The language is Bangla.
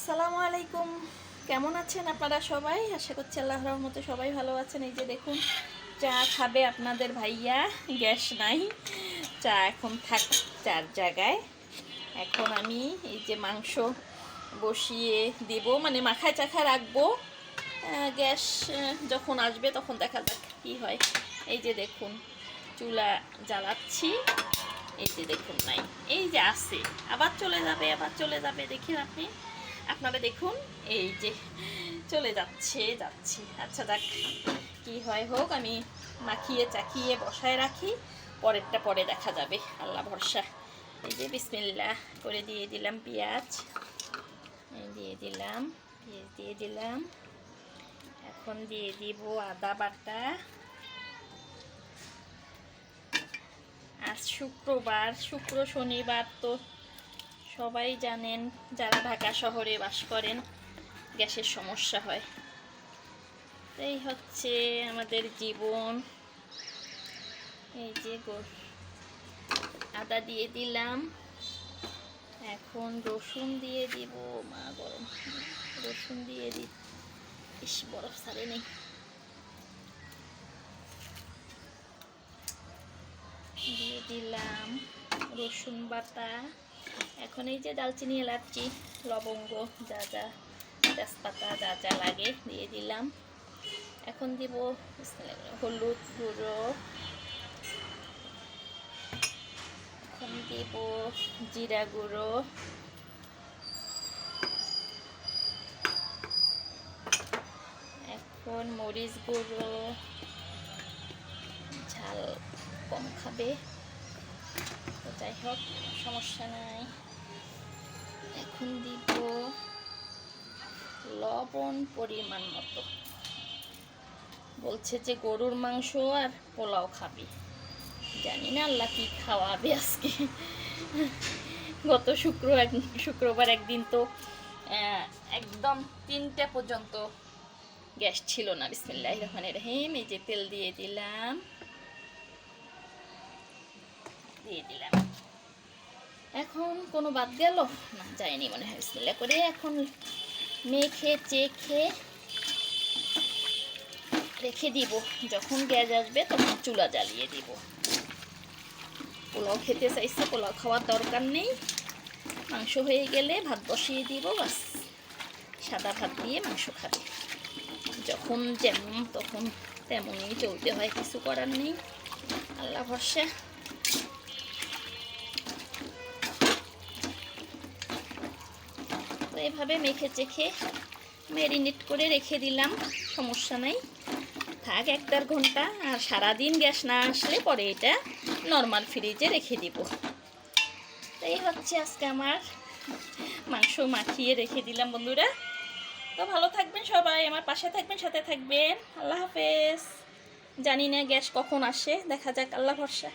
আসসালামু আলাইকুম। কেমন আছেন আপনারা সবাই? আশা করছি আল্লাহর রহমতে সবাই ভালো আছেন। এই যে দেখুন, চা খাবে আপনাদের ভাইয়া, গ্যাস নাই। চা এখন থাক চার জায়গায়। এখন আমি এই যে মাংস বসিয়ে দেব মানে মাখায় চাখা রাখব। গ্যাস যখন আসবে তখন দেখা যাক কী হয়। এই যে দেখুন, চুলা জ্বালাচ্ছি। এই যে দেখুন, নাই। এই যে আছে। আবার চলে যাবে, আবার চলে যাবে, দেখেন আপনি। আপনারা দেখুন, এই যে চলে যাচ্ছে, যাচ্ছি। আচ্ছা দেখ কি হয় হোক, আমি মাখিয়ে চাখিয়ে বসায় রাখি, পরেরটা পরে দেখা যাবে। আল্লাহ ভরসা। এই যে বিসমিল্লা করে দিয়ে দিলাম পেঁয়াজ। দিয়ে দিলাম, পেঁয়াজ দিয়ে দিলাম। এখন দিয়ে দিব আদা বাটা। আজ শুক্রবার, শুক্র শনিবার তো সবাই জানেন, যারা ঢাকা শহরে বাস করেন, গ্যাসের সমস্যা হয়। এই হচ্ছে আমাদের জীবন। এই যে আদা দিয়ে দিলাম। এখন রসুন দিয়ে দিব। মা গরম রসুন দিয়ে দি। ইস, বরফ সারে নেই। দিয়ে দিলাম রসুন বাটা। এখন এই যে দালচিনি এলাচি, লবঙ্গ, যা যা তেজপাতা, যা যা লাগে দিয়ে দিলাম। এখন দিব হলুদ গুঁড়ো। এখন দিব জিরা গুঁড়ো। এখন মরিচ গুঁড়ো। ঝাল কম খাবে। হোক সমস্যা নাই। এখন দিব লবণ পরিমাণ মতো। বলছে যে গরুর মাংস আর পোলাও খাবি। জানি না আল্লাহ কি খাওয়াবে আজকে। গত শুক্র শুক্রবার একদিন তো একদম তিনটে পর্যন্ত গ্যাস ছিল না। বিসমিল্লাহ রহমান রহিম। এই যে তেল দিয়ে দিলাম। দিয়ে দিলাম। এখন কোনো বাদ গেল? না, যায়নি মনে হয়, বিসমিল্লাহ করে এখন মেখে, চেখে রেখে দিব। যখন গ্যাস আসবে তখন চুলা জ্বালিয়ে দিব। পোলাও খেতে চাইছে, পোলাও খাওয়ার দরকার নেই। মাংস হয়ে গেলে ভাত বসিয়ে দিব, বাস। সাদা ভাত দিয়ে মাংস খাবে। যখন যেমন তখন তেমনই চলতে হয়, কিছু করার নেই। আল্লাহ ভরসা। এভাবে মেখে চেখে ম্যারিনেট করে রেখে দিলাম, সমস্যা নাই। থাক এক দেড় ঘণ্টা, আর সারাদিন গ্যাস না আসলে পরে এটা নর্মাল ফ্রিজে রেখে দিব। এই হচ্ছে আজকে আমার মাংস মাখিয়ে রেখে দিলাম, বন্ধুরা। তো ভালো থাকবেন সবাই, আমার পাশে থাকবেন, সাথে থাকবেন। আল্লাহ হাফেজ। জানি না গ্যাস কখন আসে, দেখা যাক, আল্লাহ ভরসা।